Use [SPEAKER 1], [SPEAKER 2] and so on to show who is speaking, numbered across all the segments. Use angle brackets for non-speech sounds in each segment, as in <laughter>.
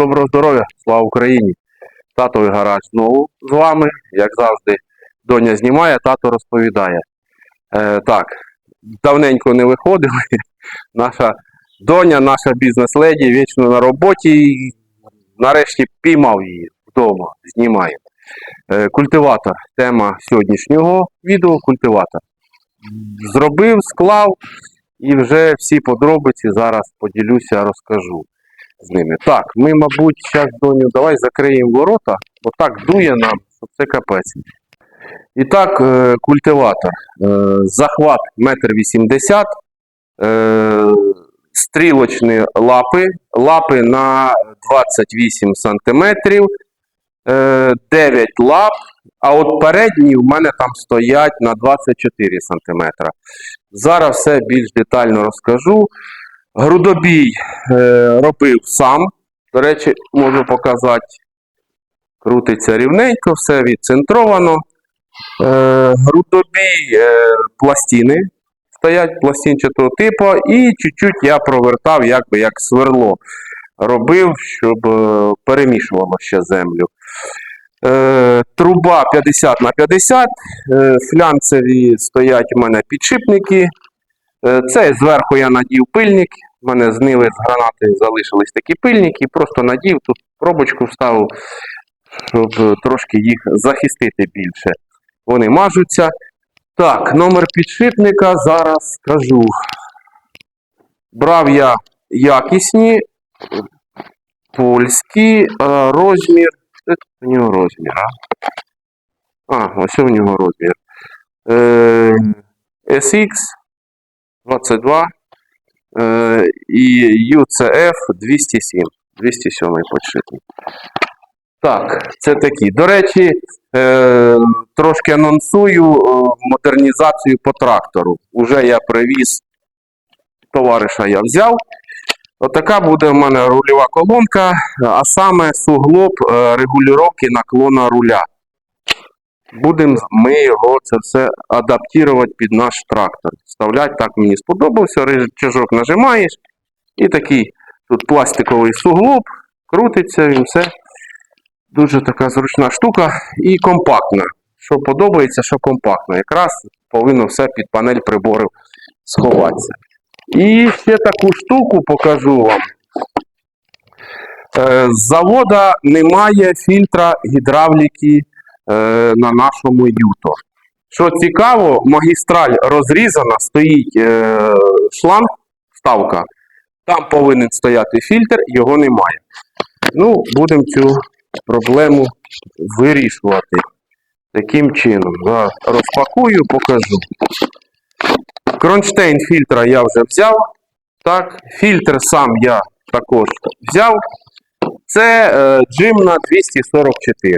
[SPEAKER 1] доброго здоров'я, слава Україні! Татовий гараж знову з вами. Як завжди, доня знімає, тато розповідає. Е, так, давненько не виходили. <laughs> Наша доня, наша бізнес-леді вічно на роботі. І нарешті піймав її вдома, знімає. Е, культиватор. Тема сьогоднішнього відео культиватор. Зробив, склав і вже всі подробиці зараз поділюся, розкажу з ними. Так, ми, мабуть, зараз, доню, давай закриємо ворота, бо так дує нам, що це капець. І так, е, культиватор. Е, захват 1,80 м, е, стрілочні лапи, лапи на 28 см, е, 9 лап, а от передні в мене там стоять на 24 см. Зараз все більш детально розкажу. Грудобій е, робив сам. До речі, можу показати. Крутиться рівненько, все відцентровано. Е, грудобій е, пластини стоять пластинчатого типу, і чуть-чуть я провертав, якби як сверло. Робив, щоб перемішувало ще землю. Труба 50 на 50, е, флянцеві стоять у мене підшипники. Е, Це зверху я надів пильник. У мене знили з гранати залишились такі пильники. Просто надів, тут пробочку вставив, щоб трошки їх захистити більше. Вони мажуться. Так, номер підшипника зараз скажу. Брав я якісні, польські, розмір. Тут у нього розмір? А, а ось у нього розмір. Е, SX 22 е, і UCF 207. 207 підшипник. Так, це такі. До речі, е, трошки анонсую е, модернізацію по трактору. Уже я привіз товариша я взяв. Отака буде в мене рульова колонка, а саме суглоб е, регулювання наклона руля. Будемо ми його це все адаптувати під наш трактор. Вставляти так мені сподобався. Рычажок нажимаєш і такий тут пластиковий суглоб, крутиться він все. Дуже така зручна штука і компактна. Що подобається, що компактна. Якраз повинно все під панель приборів сховатися. І ще таку штуку покажу вам. Е, З завода немає фільтра гідравліки на нашому юто. Що цікаво, магістраль розрізана, стоїть е, шланг, вставка. Там повинен стояти фільтр, його немає. Ну, будемо цю проблему вирішувати. Таким чином. Зараз розпакую, покажу. Кронштейн фільтра я вже взяв. Так, фільтр сам я також взяв. Це е, Джимна 244.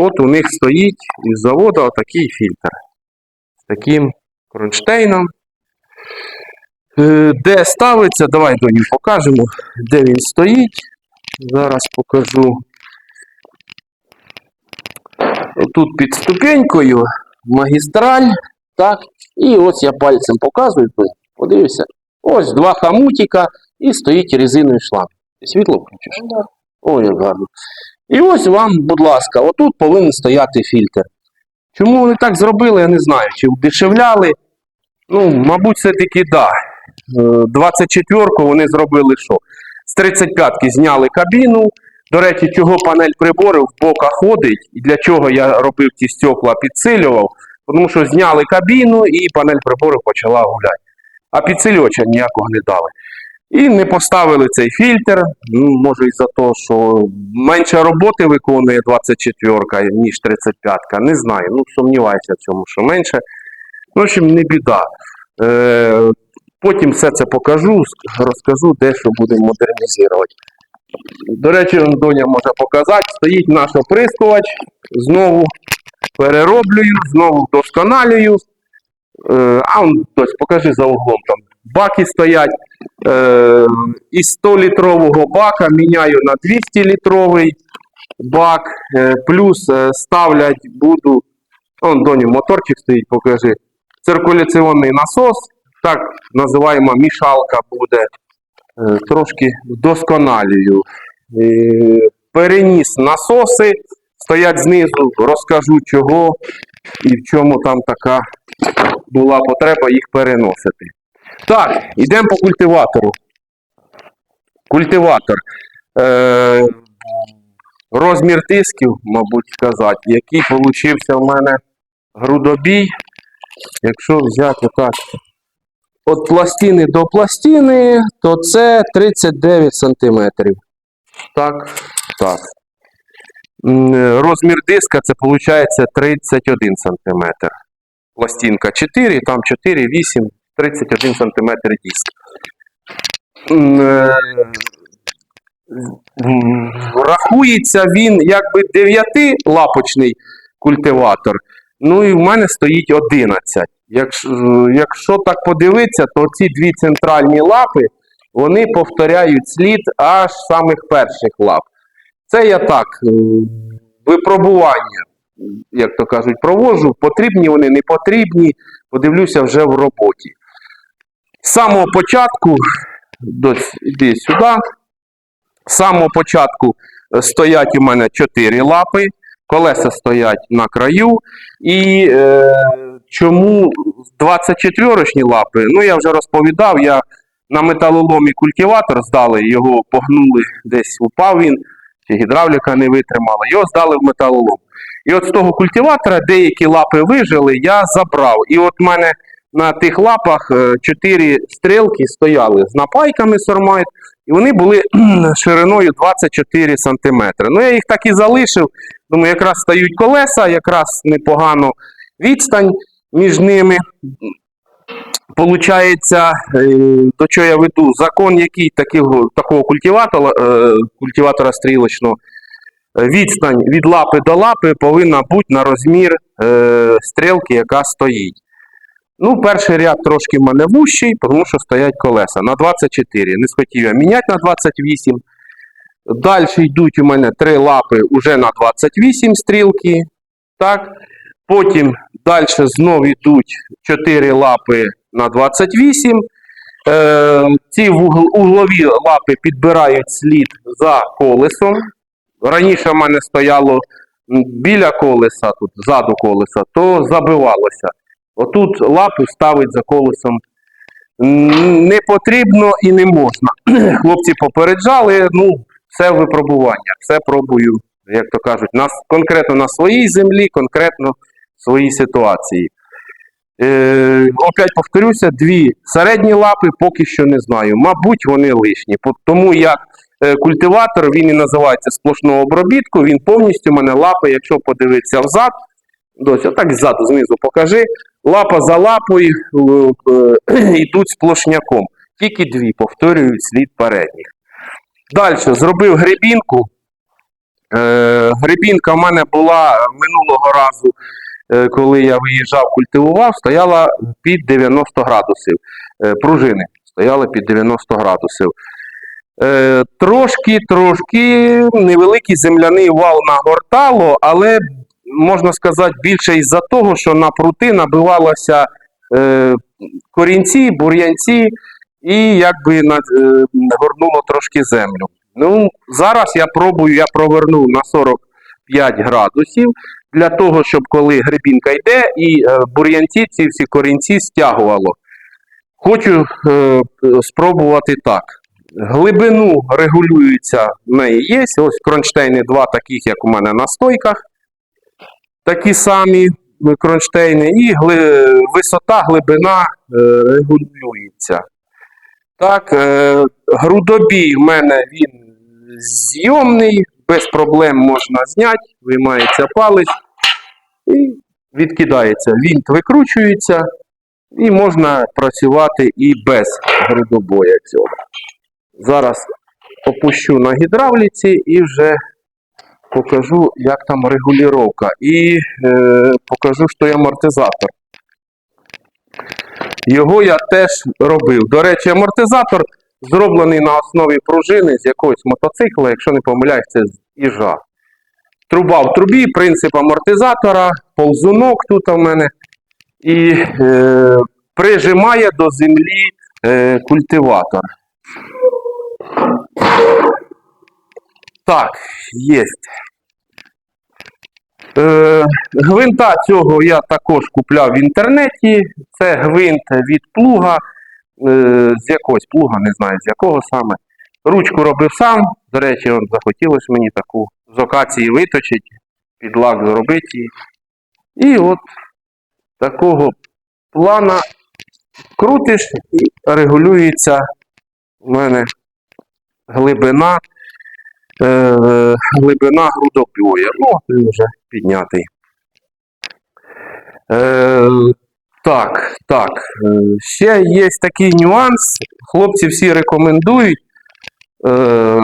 [SPEAKER 1] От у них стоїть із заводу отакий фільтр. З таким кронштейном. Е, де ставиться, давай доню покажемо, де він стоїть. Зараз покажу. Тут під ступенькою магістраль. Так. І ось я пальцем показую. Подивися. Ось два хамутика і стоїть резиновий шланг. Світло включиш? Ой, як гарно. І ось вам, будь ласка, отут повинен стояти фільтр. Чому вони так зробили, я не знаю. Чи вдешевляли? Ну, мабуть, все-таки так. да. 24-ку вони зробили що? З 35-ки зняли кабіну. До речі, чого панель приборів в бока ходить, і для чого я робив ті стекла, підсилював, тому що зняли кабіну і панель приборів почала гуляти. А підсилювача ніякого не дали. І не поставили цей фільтр. Ну, може із-за того, що менше роботи виконує 24-ка, ніж 35-ка. Не знаю. Ну, сумніваюся в цьому, що менше. В общем, не біда. Е, потім все це покажу, розкажу, де що будемо модернізувати. До речі, он Доня може показати. Стоїть наш оприскувач. Знову перероблюю, знову вдосконалюю. Е, а он, ось, покажи за углом там. Баки стоять. Е, із 100-літрового бака міняю на 200-літровий бак. Е, плюс е, ставлять буду. Он Доню, моторчик стоїть, покажи. Циркуляційний насос. Так називаємо мішалка буде. Е, трошки вдосконалюю. е, переніс насоси, стоять знизу, розкажу чого і в чому там така була потреба їх переносити. Так, йдемо по культиватору. Культиватор. Е, розмір тисків, мабуть, сказати, який получився в мене грудобій. Якщо взяти так, від пластини до пластини, то це 39 см. Так, так. Розмір диска це виходить 31 см. Пластинка 4, там 4, 8, 31 см диск. Е, Рахується він якби 9-лапочний культиватор. Ну і в мене стоїть 11. Якщо, якщо так подивитися, то ці дві центральні лапи вони повторяють слід аж самих перших лап. Це я так, е, випробування, як то кажуть, проводжу. Потрібні вони, не потрібні. Подивлюся вже в роботі. З самого початку, іди сюди. З самого початку е, стоять у мене 4 лапи, колеса стоять на краю. І е, чому 24-річні лапи? Ну, я вже розповідав, я на металоломі культиватор здали, його погнули, десь упав він, чи гідравліка не витримала, його здали в металолом. І от з того культиватора деякі лапи вижили, я забрав. І от в мене на тих лапах е, чотири стрілки стояли з напайками Сормайт, і вони були шириною 24 см. Ну, я їх так і залишив. Думаю, якраз стають колеса, якраз непогано відстань між ними. Получається, е, до чого я веду, закон, який такого, такого культиватора, е, культиватора стрілочного, відстань від лапи до лапи повинна бути на розмір стрілки, яка стоїть. Ну, перший ряд трошки в вущий, тому що стоять колеса на 24. Не схотів я міняти на 28. Далі йдуть у мене три лапи вже на 28 стрілки. Так. Потім далі знову йдуть 4 лапи на 28. Е, ці углові лапи підбирають слід за колесом. Раніше в мене стояло біля колеса, тут ззаду колеса, то забивалося. Отут лапу ставить за колесом не потрібно і не можна. <clears throat> Хлопці попереджали, ну, все випробування, все пробую, як то кажуть, на, конкретно на своїй землі, конкретно в своїй ситуації. Е, опять повторюся, дві середні лапи поки що не знаю. Мабуть, вони лишні. Тому як е, культиватор він і називається сплошного обробітку, він повністю мене лапи, якщо подивитися взад, дось, отак ззаду, знизу покажи, лапа за лапою е, е, <clears throat> йдуть сплошняком. Тільки дві повторюють слід передніх. Далі зробив гребінку. Е, гребінка в мене була минулого разу, коли я виїжджав, культивував, стояла під 90 градусів. Пружини стояли під 90 градусів. Е, трошки, трошки невеликий земляний вал нагортало, але можна сказати, більше із-за того, що на прути набивалося е, корінці, бур'янці, і якби е, горнуло трошки землю. Ну, зараз я пробую, я проверну на 45 градусів для того, щоб коли грибінка йде, і е, бур'янці, ці всі корінці стягувало. Хочу е, спробувати так. Глибину регулюється в неї є. Ось кронштейни два таких, як у мене на стойках. Такі самі кронштейни. І гли... висота, глибина е, регулюється. Так, е, грудобій в мене він зйомний, без проблем можна зняти, виймається палець і відкидається. Вінт викручується, і можна працювати і без грудобоя цього. Зараз опущу на гідравліці і вже покажу, як там регулювання. І е, покажу, що є амортизатор. Його я теж робив. До речі, амортизатор зроблений на основі пружини з якогось мотоцикла, якщо не помиляюсь, це з іжа. Труба в трубі, принцип амортизатора, ползунок тут у мене. І е, прижимає до землі е, культиватор. Так, є. Е, гвинта цього я також купляв в інтернеті. Це гвинт від плуга. Е, з якогось плуга, не знаю з якого саме. Ручку робив сам. До речі, он, захотілося мені таку з окації виточити, під лак зробити. І от такого плана крутиш і регулюється у мене глибина, е, глибина грудобоя. Ну, він вже піднятий. Е, так, так. е, Ще є такий нюанс. Хлопці всі рекомендують е,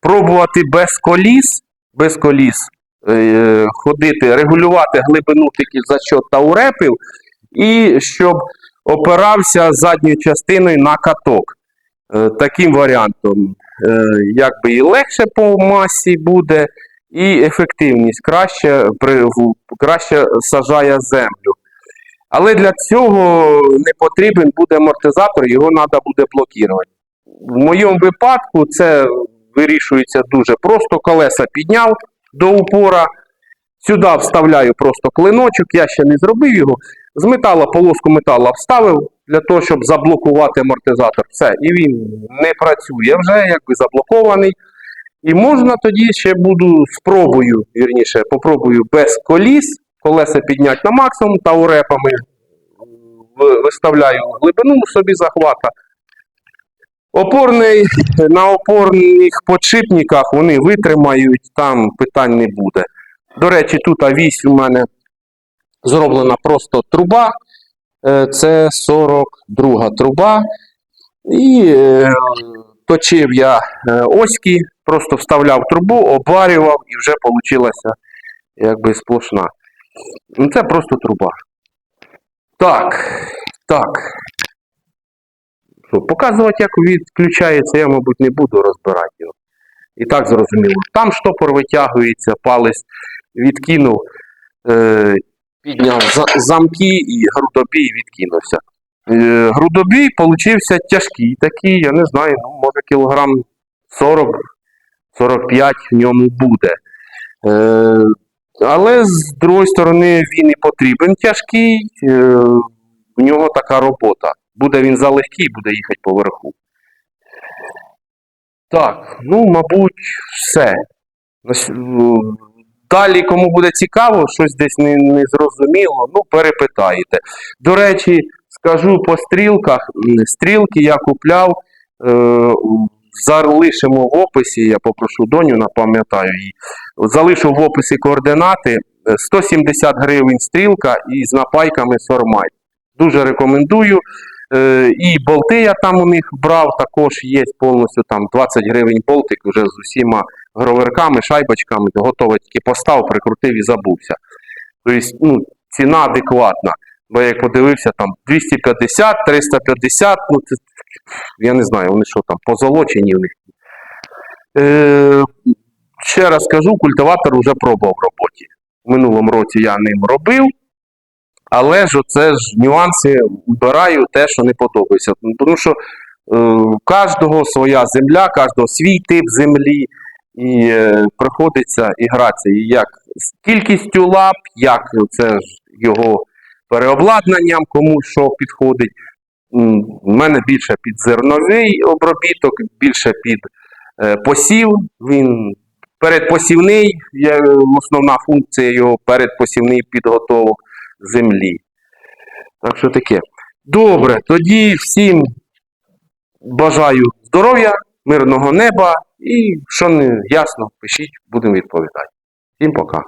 [SPEAKER 1] пробувати без коліс, без коліс е, ходити, регулювати глибину тільки за счет таурепів, і щоб опирався задньою частиною на каток. Е, таким варіантом, якби і легше по масі буде, і ефективність краще, краще сажає землю. Але для цього не потрібен буде амортизатор, його треба буде блокувати. В моєму випадку це вирішується дуже просто. Колеса підняв до упора. Сюди вставляю просто клиночок, я ще не зробив його. З металу полоску металу вставив для того, щоб заблокувати амортизатор. Все, і він не працює вже, якби заблокований. І можна тоді ще буду спробую, вірніше, попробую без коліс, колеса підняти на максимум та урепами виставляю глибину собі захвата. Опорний, на опорних подшипниках вони витримають, там питань не буде. До речі, тут вісь у мене зроблена просто труба. Е, Це 42 труба. І е, точив я е, оськи, просто вставляв трубу, обварював і вже вийшла якби сплошна. Ну, Це просто труба. Так, так. Показувати, як відключається, я, мабуть, не буду розбирати його. І так зрозуміло. Там штопор витягується, палець відкинув, підняв замки і грудобій відкинувся. Е, грудобій получився тяжкий такий, я не знаю, ну, може кілограм 40-45 в ньому буде. Е, але з другої сторони він і потрібен тяжкий, е, в нього така робота. Буде він залегкий, буде їхати поверху. Так, ну, мабуть, все. Далі, кому буде цікаво, щось десь не, не зрозуміло, ну, перепитаєте. До речі, скажу по стрілках. Стрілки я купляв, е, залишимо в описі, я попрошу доню, напам'ятаю її. Залишу в описі координати. Е, 170 гривень стрілка і з напайками Сормай. Дуже рекомендую. Е, і болти я там у них брав, також є повністю там 20 гривень болтик вже з усіма гроверками, шайбочками, готове тільки постав, прикрутив і забувся. Тобто, ну, ціна адекватна. Бо як подивився, там 250, 350, ну це, я не знаю, вони що там, позолочені в них. Е, ще раз кажу, культиватор вже пробував в роботі. В минулому році я ним робив. Але ж оце ж нюанси вбираю те, що не подобається. Тому що е, кожного своя земля, кожного свій тип землі, і е, приходиться і гратися. І як з кількістю лап, як це ж його переобладнанням, кому що підходить. У мене більше під зерновий обробіток, більше під е, посів. Він передпосівний, є основна функція його передпосівний підготовок землі. Так що таке. Добре, тоді всім бажаю здоров'я, мирного неба і що не ясно, пишіть, будемо відповідати. Всім пока.